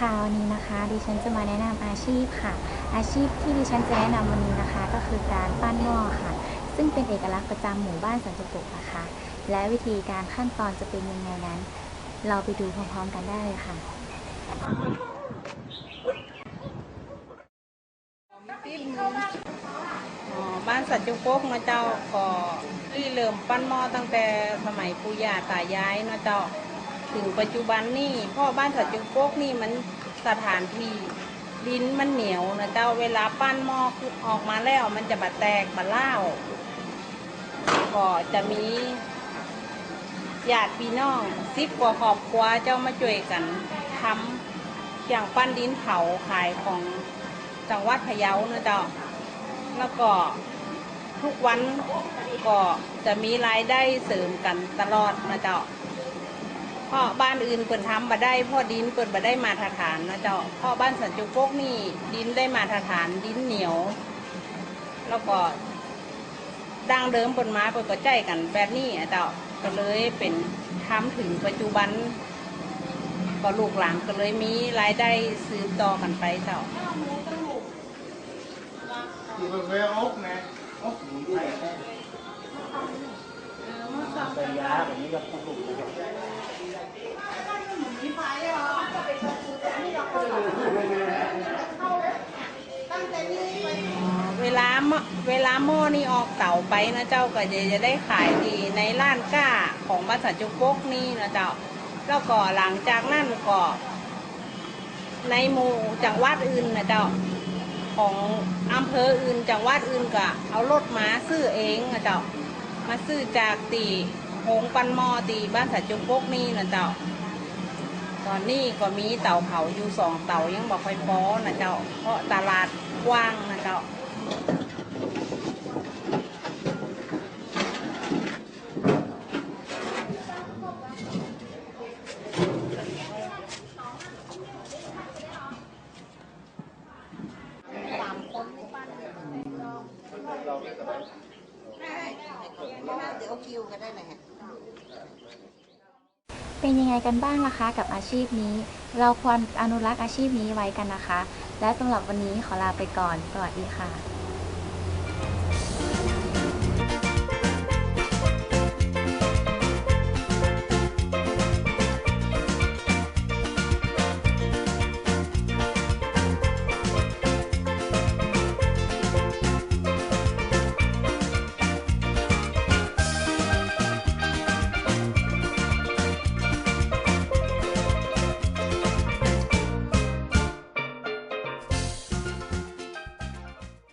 ค่ะวันนี้นะคะ ดิฉันจะมาแนะนำอาชีพค่ะ อาชีพที่ดิฉันจะแนะนำวันนี้นะคะ ก็คือการปั้นหม้อค่ะ ซึ่งเป็นเอกลักษณ์ประจำหมู่บ้านสันติสุขนะคะ และวิธีการขั้นตอนจะเป็นยังไงนั้น เราไปดูพร้อมๆกันได้เลยค่ะอ๋อบ้านสัจจุโกกนะเจ้าก็ที่เริ่มปั้นหม้อตั้งแต่สมัยปู่ย่าตายายนะเจ้า ถึงปัจจุบันนี่พ่อบ้านสัจจุโกกนี่มันสถานที่ดินมันเหนียวนะเจ้าเวลาปั้นหม้อคือออกมาแล้วมันจะบาแตกบาเล่าก็จะมีญาติพี่น้องสิบกว่าครอบครัวเจ้ามาช่วยกันทำอย่างปั้นดินเผาขายของจังหวัดพะเยานะเจ้าแล้วก็ทุกวันก็จะมีรายได้เสริมกันตลอดนะเจ้า เพราะบ้านอื่นเปิดทำมาได้พ่อดินเปิดมาได้มาตรฐานนะเจ้าพราะบ้านสันจุโกกนี่ดินได้มาตรฐานดินเหนียว แล้วก็ดังเดิมเปิดมาเปิดก็ใจกันแบบนี้อะเจ้าก็เลยเป็นทำถึงปัจจุบัน ก็ลูกหลานก็เลยมีรายได้สืบต่อกันไปเจ้า thì mà về ốc nè ốc cũng hay cái giá của những gặp phục vụ này ลาเวลาหม้อนี่ออกเต่าไปนะเจ้าก็จะจะได้ขายดีในร้านก้าของบ้านสัจจุกกนี่นะเจ้าแล้วก็หลังจากนั้นก็ในหมู่จังหวัดอื่นนะเจ้าของอำเภออื่นจังหวัดอื่นก็เอารถมาซื้อเองนะเจ้ามาซื้อจากตีโฮงปันหมอตีบ้านสัจจุกกนี่นะเจ้าตอนนี้ก็มีเต่าเผาอยู่สองเต่ายังบอกไฟฟ้อนะเจ้าเพราะตลาดกว้างนะเจ้า เป็นยังไงกันบ้างล่ะคะกับอาชีพนี้ เราควรอนุรักษ์อาชีพนี้ไว้กันนะคะ และสำหรับวันนี้ขอลาไปก่อน สวัสดีค่ะ